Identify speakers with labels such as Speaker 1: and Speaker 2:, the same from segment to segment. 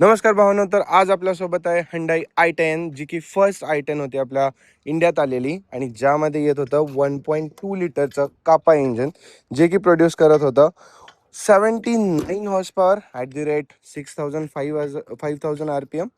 Speaker 1: नमस्कार भावनो तर आज आपल्यासोबत आहे हंडाई आय टेन जी की फर्स्ट आय टेन होती आपल्या इंडियात आलेली आणि ज्यामध्ये येत होतं वन पॉईंट टू लिटरचं कापा इंजन जे की प्रोड्यूस करत होतं seventy nine horse power at the rate six thousand five five thousand R P M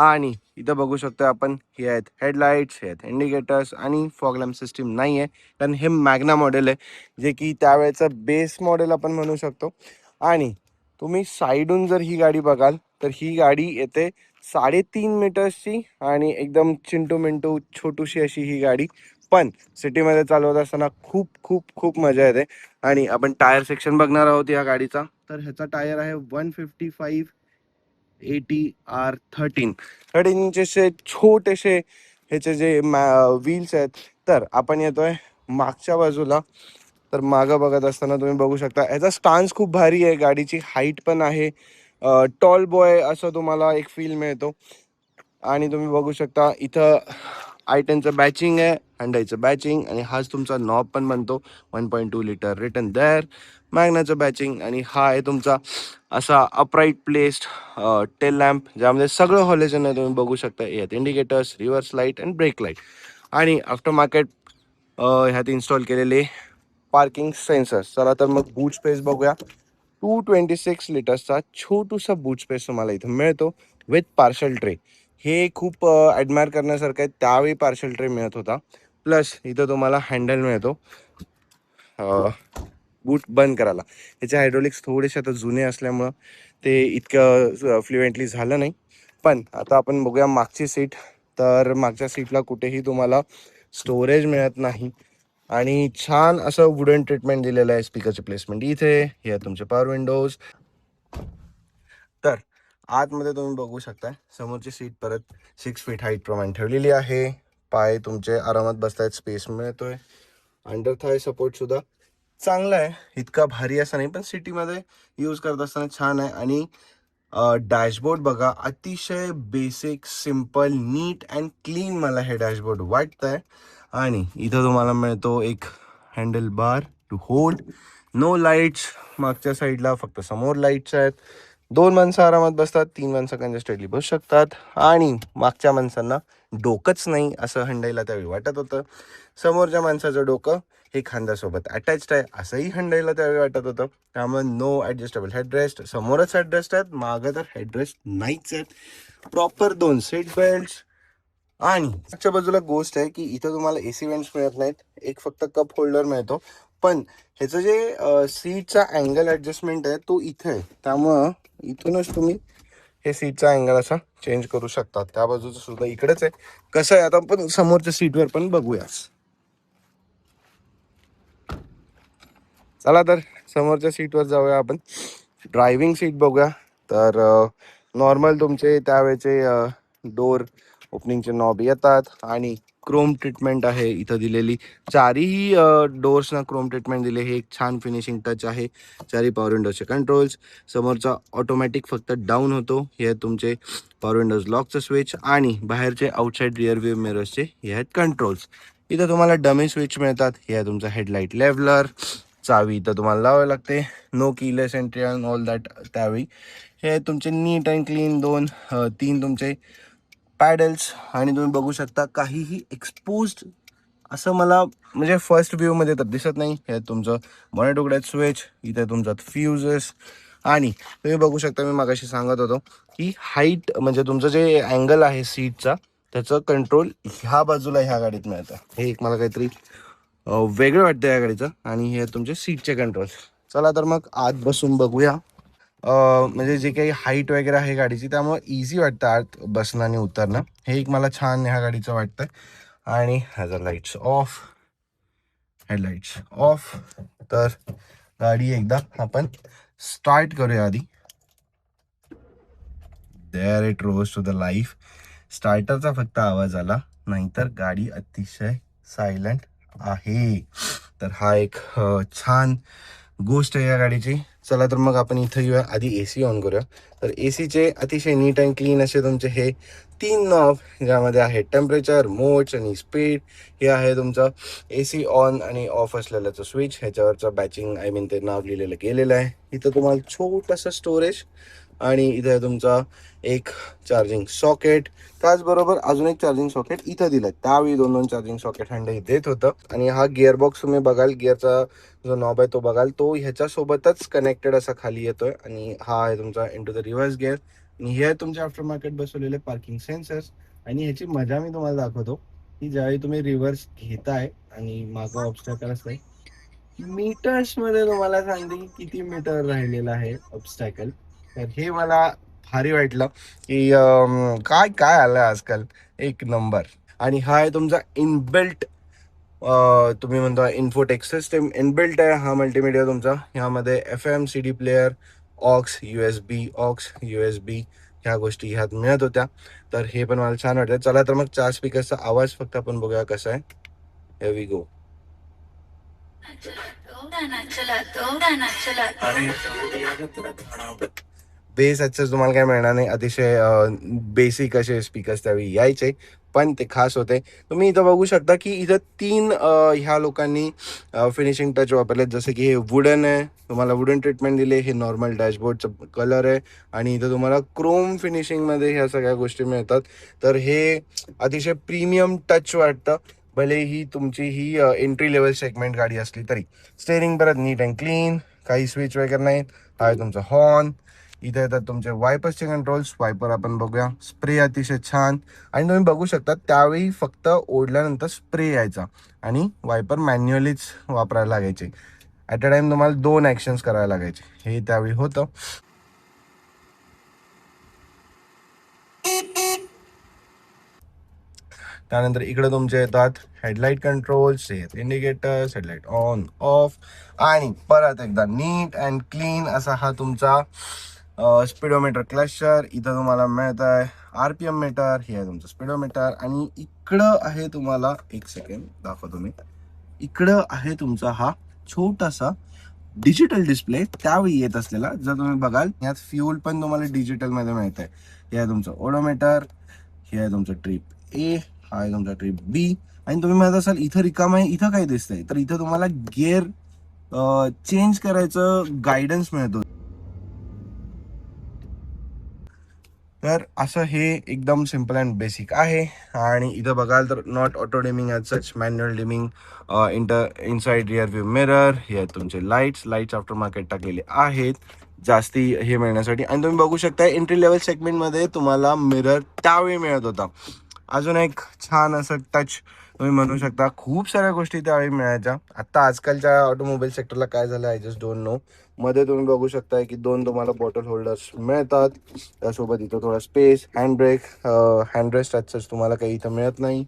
Speaker 1: आणि इथं बघू शकतो आपण हे आहेत हेडलाईट्स हे आहेत इंडिकेटर्स आणि फॉग लॅम्प सिस्टीम नाही आहे कारण हे मॅग्ना मॉडेल आहे जे की त्यावेळेचं बेस मॉडेल आपण म्हणू शकतो. आणि तुम्ही साईडून जर ही गाडी बघाल तर ही गाडी येते साडेतीन मीटर्सची आणि एकदम चिंटू मिंटू छोटूशी अशी ही गाडी. पण सिटीमध्ये चालवत असताना खूप खूप खूप मजा येते. आणि आपण टायर सेक्शन बघणार आहोत या गाडीचा. तर ह्याचा टायर आहे one fifty five eighty R thirteen. Thirteen इंचेसचे छोटेसे ह्याचे जे व्हील्स आहेत. तर आपण येतोय मागच्या बाजूला. तर मागं बघत असताना तुम्ही बघू शकता. ह्याचा स्टान्स खूप भारी आहे. गाडीची हाईट पण आहे. टॉल बॉय असं तुम्हाला एक फील मिळतो. आणि तुम्ही बघू शकता इथं आय टेनचं बॅचिंग आहे हंडाईचं बॅचिंग आणि हाच तुमचा नॉब पण बनतो. One point two litre written there मॅग्नाचं badging आणि हा आहे तुमचा असा अपराईट प्लेस्ड टेल लॅम्प ज्यामध्ये सगळं हॉलेजन आहे तुम्ही बघू शकता. यात indicators reverse light and brake light आणि आफ्टर मार्केट ह्यात इन्स्टॉल केलेले पार्किंग सेन्सर्स चला तर मग बूट स्पेस बघूया. टू ट्वेंटी सिक्स लिटर्सचा छोटूसा बूट स्पेस तुम्हाला इथं मिळतो विथ पार्शल ट्रे हे खूप ॲडमायर करण्यासारखं आहे. त्यावेळी पार्शल ट्रे मिळत होता. प्लस इथं तुम्हाला हँडल मिळतो. बूट बंद करायला. ह्याचे हायड्रोलिक्स थोडेसे आता जुने असल्यामुळं ते इतकं फ्लुएंटली झालं नाही. पण आता आपण बघूया मागची सीट तर मागच्या सीटला कुठेही तुम्हाला स्टोरेज मिळत नाही. आणि छान असं वुडन ट्रीटमेंट दिलेलं आहे स्पीकरचे प्लेसमेंट इथे हे आहे तुमचे पॉवर विंडोज तर आतमध्ये तुम्ही बघू शकता समोरची सीट परत सिक्स फीट हाईट प्रमाणे ठेवलेली आहे. पाय तुमचे आरामात बसतायत स्पेस मिळतोय. अंडर थाय सपोर्ट सुद्धा चांगला आहे. इतका भारी असा नाही पण सिटीमध्ये यूज करत असताना छान आहे. आणि डॅशबोर्ड बघा अतिशय basic simple neat and clean मला हे डॅशबोर्ड वाटतंय. आणि इथं तुम्हाला मिळतो एक handle bar to hold no lights मागच्या साईडला फक्त समोर लाईट्स आहेत. दोन माणसं आरामात बसतात तीन माणसं कंजेस्टेडली बसू शकतात. आणि मागच्या माणसांना डोकंच नाही असं हंडायला त्यावेळी वाटत होतं. समोरच्या माणसाचं डोकं हे खांद्यासोबत अटॅच्ड आहे असंही हंडायला त्यावेळी वाटत होतं. त्यामुळे नो ॲडजस्टेबल हेडरेस्ट समोरच हेडरेस्ट आहेत मागं तर हेडरेस्ट नाहीच आहेत. प्रॉपर दोन सीट बेल्ट आणि मागच्या बाजूला गोष्ट आहे की इथं तुम्हाला एसी वेंट्स मिळत नाहीत. एक फक्त कप होल्डर मिळतो. पण ह्याचं जे सीटचा अँगल ॲडजस्टमेंट आहे तो इथे आहे. त्यामुळं इथूनच तुम्ही हे सीटचा अँगल असा चेंज करू शकता त्या बाजूचं सुद्धा इकडेच आहे. कसं आहे आता आपण समोरच्या सीटवर पण बघूया चला तर समोरच्या सीटवर जाऊया आपण. ड्रायव्हिंग सीट बघूया. तर नॉर्मल तुमचे त्यावेळेचे डोर ओपनिंगचे नॉब येतात आणि क्रोम ट्रीटमेंट आहे इथं दिलेली. चारही डोर्सना क्रोम ट्रीटमेंट दिले. हे एक छान फिनिशिंग टच आहे. चारही पॉवर विंडोजचे कंट्रोल्स समोरचा ऑटोमॅटिक फक्त डाऊन होतो. हे तुमचे पॉवर विंडोज लॉकचं स्विच आणि बाहेरचे आउटसाईड रिअर व्ह्यू मिरर्सचे हे आहेत कंट्रोल्स इथं तुम्हाला डमी स्विच मिळतात. हे आहे तुमचा हेडलाईट लेवलर चावी इथं तुम्हाला लावावी लागते. No keyless entry and all that त्यावेळी. हे तुमचे नीट अँड क्लीन दोन तीन तुमचे पॅडल्स आणि तुम्ही बघू शकता काहीही एक्सपोज्ड असं मला म्हणजे फर्स्ट व्ह्यूमध्ये तर दिसत नाही. हे तुमचं बॉनेट उघड्यात स्विच इथे तुमचं फ्युजेस आणि तुम्ही बघू शकता मी मागाशी सांगत होतो की हाईट म्हणजे तुमचं जे अँगल आहे सीटचा त्याचं कंट्रोल ह्या बाजूला ह्या गाडीत मिळतं. हे एक मला काहीतरी वेगळं वाटतं या गाडीचं आणि हे तुमचे सीटचे कंट्रोल चला तर मग आत बसून बघूया. म्हणजे जे काही हाईट वगैरे आहे गाडीची त्यामुळे इझी वाटतं आत बसणं आणि उतरणं. हे एक मला छान ह्या गाडीचं वाटतं. आणि ह्याचा लाईट्स ऑफ हेडलाईट्स ऑफ तर गाडी एकदा आपण स्टार्ट करूया आधी. There it rose to the life स्टार्टरचा फक्त आवाज आला. नाहीतर गाडी अतिशय सायलेंट आहे. तर हा एक छान गोष्ट आहे या गाडीची. चला तर मग आपण इथं येऊया. आधी ए सी ऑन करूया. तर ए सीचे अतिशय नीट अँड क्लीन असे तुमचे हे तीन नॉब ज्यामध्ये आहे टेम्परेचर मोड्स आणि स्पीड हे आहे तुमचं A C on and off असलेल्याचं switch ह्याच्यावरचं बॅचिंग आय मीन ते नाव लिहिलेलं गेलेलं आहे. इथं तुम्हाला छोटंसं स्टोरेज आणि इथे आहे तुमचा एक चार्जिंग सॉकेट त्याचबरोबर अजून एक चार्जिंग सॉकेट इथं दिलं त्यावेळी दोन दोन चार्जिंग सॉकेट हंडे देत होतं. आणि हा गिअर बॉक्स तुम्ही बघाल गिअरचा जो नॉब आहे तो बघाल तो ह्याच्यासोबतच कनेक्टेड असा खाली येतोय. आणि हा आहे तुमचा इंटू द रिव्हर्स गिअर आणि हे आहे तुमचे आफ्टर मार्केट बसवलेले पार्किंग सेन्सर्स आणि ह्याची मजा मी तुम्हाला दाखवतो की ज्यावेळी तुम्ही रिव्हर्स घेताय आणि मागं ऑब्स्टॅकल असतंय मीटर्समध्ये तुम्हाला सांगते की किती मीटर राहिलेला आहे ऑब्स्टॅकल तर हे मला भारी वाटलं की काय काय आलं आजकाल? एक नंबर. आणि हा आहे तुमचा इनबिल्ट तुम्ही म्हणता इन्फोटेक सिस्टम इनबिल्ट आहे हा मल्टीमीडिया तुमचा. ह्यामध्ये F M C D player aux U S B aux U S B ह्या गोष्टी ह्यात मिळत होत्या. तर हे पण मला छान वाटतं चला तर मग चार स्पीकरचा आवाज फक्त आपण बघूया कसा आहे. वी गो
Speaker 2: गाना चला तो गाना चला तो.
Speaker 1: बेस ॲक्सेस तुम्हाला काय मिळणार नाही. अतिशय बेसिक असे स्पीकर्स त्यावेळी यायचे. पण ते खास होते. तुम्ही इथं बघू शकता की इथं तीन ह्या लोकांनी फिनिशिंग टच वापरलेत जसं की हे वुडन आहे. तुम्हाला वुडन ट्रीटमेंट दिले. हे नॉर्मल डॅशबोर्डचं कलर आहे. आणि इथं तुम्हाला क्रोम फिनिशिंगमध्ये ह्या सगळ्या गोष्टी मिळतात. तर हे अतिशय प्रीमियम टच वाटतं. भले ही तुमची ही एंट्री लेवल सेगमेंट गाडी असली तरी. स्टेअरिंग परत नीट अँड क्लीन काही स्विच वगैरे नाहीत. हा आहे तुमचा हॉर्न इथे येतात तुमचे वायपरचे कंट्रोल्स वायपर आपण बघूया. स्प्रे अतिशय छान. आणि तुम्ही बघू शकता त्यावेळी फक्त ओढल्यानंतर स्प्रे यायचा. आणि वायपर मॅन्युअलीच वापरायला लागायचे. ॲट अ टाइम तुम्हाला दोन ॲक्शन्स करायला लागायचे. हे त्यावेळी होतं. त्यानंतर इकडे तुमचे येतात. Headlight controls indicators headlight on off आणि परत एकदा नीट अँड क्लीन असा हा तुमचा स्पीडोमीटर क्लशर इथं तुम्हाला मिळत आहे आर पी एम मीटर हे आहे तुमचं स्पीडोमीटर आणि इकडं आहे तुम्हाला एक सेकंड दाखवतो मी इकडं आहे तुमचा हा छोटासा डिजिटल डिस्प्ले त्यावेळी येत असलेला जर तुम्ही बघाल यात फ्यूल पण तुम्हाला डिजिटलमध्ये मिळत आहे हे आहे तुमचं ओडोमीटर हे आहे तुमचं ट्रिप ए हा आहे तुमचा ट्रिप बी आणि तुम्ही म्हणत असाल इथं रिकाम आहे इथं काय दिसतंय? तर इथं तुम्हाला गेअर चेंज करायचं गायडन्स मिळतो. तर असं हे एकदम सिंपल अँड बेसिक आहे. आणि इथं बघाल तर not auto dimming as such manual dimming inter inside rear view mirror हे तुमचे लाईट्स लाईट्स आफ्टर मार्केट टाकलेले आहेत. जास्ती हे मिळण्यासाठी. आणि तुम्ही बघू शकता एंट्री लेवल सेगमेंटमध्ये तुम्हाला मिरर त्यावेळी मिळत होता. अजून एक छान असं टच तुम्ही म्हणू शकता खूप साऱ्या गोष्टी त्यावेळी मिळायच्या. आता आजकालच्या ऑटोमोबाईल सेक्टरला काय झालं आय जस्ट डोंट नो मध्ये तुम्ही बघू शकताय की दोन तुम्हाला बॉटल होल्डर्स मिळतात. त्यासोबत इथं थोडा स्पेस हँड ब्रेक हँड तुम्हाला काही इथं मिळत नाही.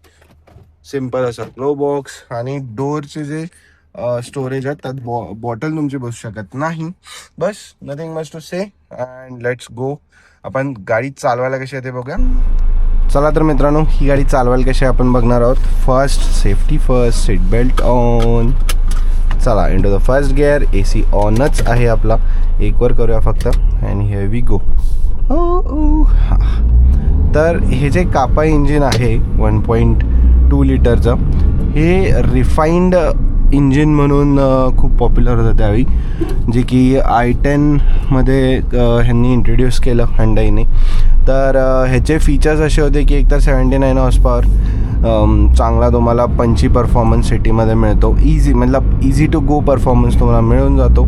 Speaker 1: सिंपल असं ग्लो बॉक्स आणि डोअरचे जे स्टोरेज आहेत त्यात बॉ बॉटल तुमची बसू शकत नाही. बस nothing must to say and let's go आपण गाडी चालवायला कशी आहे ते बघूया. चला तर मित्रांनो ही गाडी चालवायला कशी आहे आपण बघणार आहोत. First safety first seat belt on चला into the first gear A C ऑनच आहे आपला. एकवर करूया फक्त. आणि हे वी गो तर हे जे कापा इंजिन आहे वन पॉईंट टू लिटरचं हे रिफाईंड इंजिन म्हणून खूप पॉप्युलर होतं त्यावेळी. जे की आय टेनमध्ये ह्यांनी इंट्रोड्यूस केलं हंडाईने तर ह्याचे फीचर्स असे होते की एकतर सेवन्टी नाईन हॉर्स पॉवर चांगला तुम्हाला पंची परफॉर्मन्स सिटीमध्ये मिळतो. इझी मतलब इझी टू गो परफॉर्मन्स तुम्हाला मिळून जातो.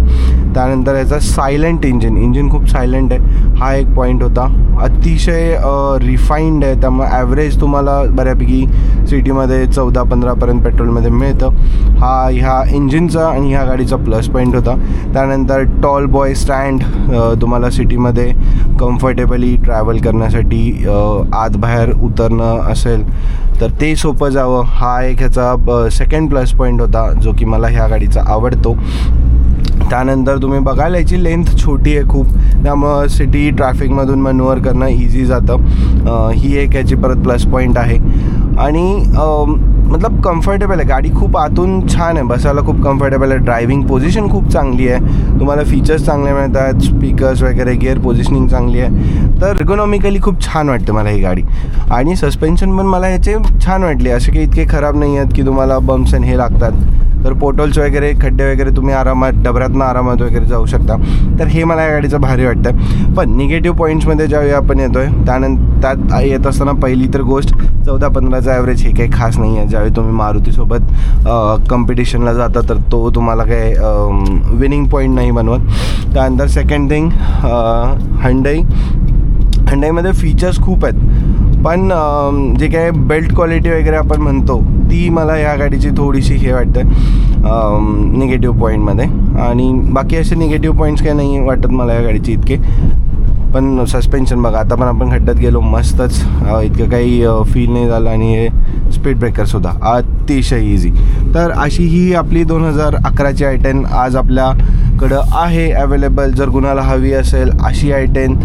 Speaker 1: त्यानंतर याचा सायलेंट इंजिन इंजिन खूप सायलेंट आहे. हा एक पॉईंट होता. अतिशय रिफाईंड आहे. त्यामुळे ॲव्हरेज तुम्हाला बऱ्यापैकी सिटीमध्ये चौदा पंधरापर्यंत पेट्रोलमध्ये मिळतं. हा ह्या इंजिनचा आणि ह्या गाडीचा प्लस पॉईंट होता. त्यानंतर टॉल बॉय स्टँड तुम्हाला सिटीमध्ये कम्फर्टेबली ट्रॅव्हल करण्यासाठी आत बाहेर उतरणं असेल तर ते सोपं जावं. हा एक ह्याचा सेकंड प्लस पॉईंट होता जो की मला ह्या गाडीचा आवडतो. त्यानंतर तुम्ही बघायला याची लेंथ छोटी आहे खूप. त्यामुळं सिटी ट्रॅफिकमधून मॅन्युअर करणं इझी जातं. ही एक याची परत प्लस पॉईंट आहे. आणि मतलब कम्फर्टेबल आहे. गाडी खूप आतून छान आहे. बसायला खूप कम्फर्टेबल आहे. ड्रायव्हिंग पोझिशन खूप चांगली आहे. तुम्हाला फीचर्स चांगले मिळतात. स्पीकर्स वगैरे गिअर पोझिशनिंग चांगली आहे. तर इकॉनॉमिकली खूप छान वाटते मला ही गाडी. आणि सस्पेन्शन पण मला ह्याचे छान वाटले. असे काही इतके खराब नाही आहेत की तुम्हाला बम्प्स आणि हे लागतात. तर पोटल्स वगैरे खड्डे वगैरे तुम्ही आरामात डबऱ्यातनं आरामात वगैरे जाऊ शकता. तर हे मला या गाडीचं भारी वाटतं पण निगेटिव्ह पॉईंट्समध्ये ज्यावेळी आपण येतो आहे त्यानंतर त्यात येत असताना पहिली तर गोष्ट चौदा पंधराचा ॲव्हरेज हे काही खास नाही आहे ज्यावेळी तुम्ही मारुतीसोबत कॉम्पिटिशनला जाता तर तो तुम्हाला काय विनिंग पॉईंट नाही बनवत. त्यानंतर सेकंड थिंग हंडई हंडाईमध्ये फीचर्स खूप आहेत. पण जे काय बेल्ट क्वालिटी वगैरे आपण म्हणतो ती मला या गाडीची थोडीशी हे वाटतं निगेटिव्ह पॉईंटमध्ये आणि बाकी असे निगेटिव्ह पॉईंट्स काही नाही वाटत मला या गाडीचे इतके. पण सस्पेन्शन बघा आता पण आपण खड्ड्यात गेलो मस्तच. इतकं काही फील नाही झालं आणि हे स्पीड ब्रेकरसुद्धा अतिशय इझी तर अशी ही आपली दोन हजार अकराची आय टेन आज आपल्याकडं आहे अवेलेबल जर कुणाला हवी असेल अशी आय टेन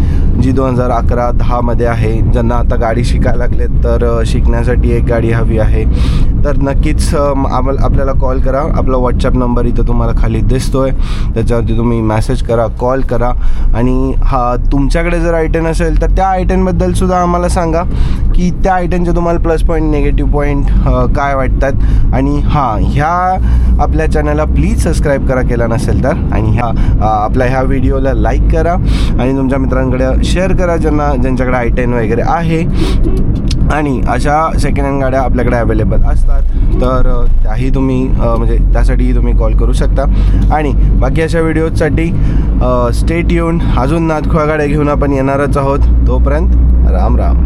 Speaker 1: जी दोन हजार अकरा दहामध्ये आहे ज्यांना आता गाडी शिकायला लागलेत तर शिकण्यासाठी एक गाडी हवी आहे. तर नक्कीच आम्हाला आपल्याला कॉल करा. आपला व्हॉट्सअप नंबर इथं तुम्हाला खाली दिसतो आहे त्याच्यावरती तुम्ही मेसेज करा कॉल करा. आणि हा तुमच्याकडे जर आयटेन असेल तर त्या आयटनबद्दलसुद्धा सुद्धा आम्हाला सांगा की त्या आयटनचे तुम्हाला प्लस पॉईंट निगेटिव्ह पॉईंट काय वाटतात. आणि हां ह्या आपल्या चॅनलला प्लीज सबस्क्राईब करा केला नसेल तर. आणि ह्या आपल्या ह्या व्हिडिओला लाईक करा. आणि तुमच्या मित्रांकडे शेअर करा ज्यांना ज्यांच्याकडे आय टेन वगैरे आहे. आणि अशा सेकंड हँड गाड्या आपल्याकडे अवेलेबल असतात. तर त्याही तुम्ही म्हणजे त्यासाठीही तुम्ही कॉल करू शकता. आणि बाकी अशा व्हिडिओजसाठी स्टेट येऊन अजून नादखोळ्या गाड्या घेऊन आपण येणारच आहोत. तोपर्यंत राम राम.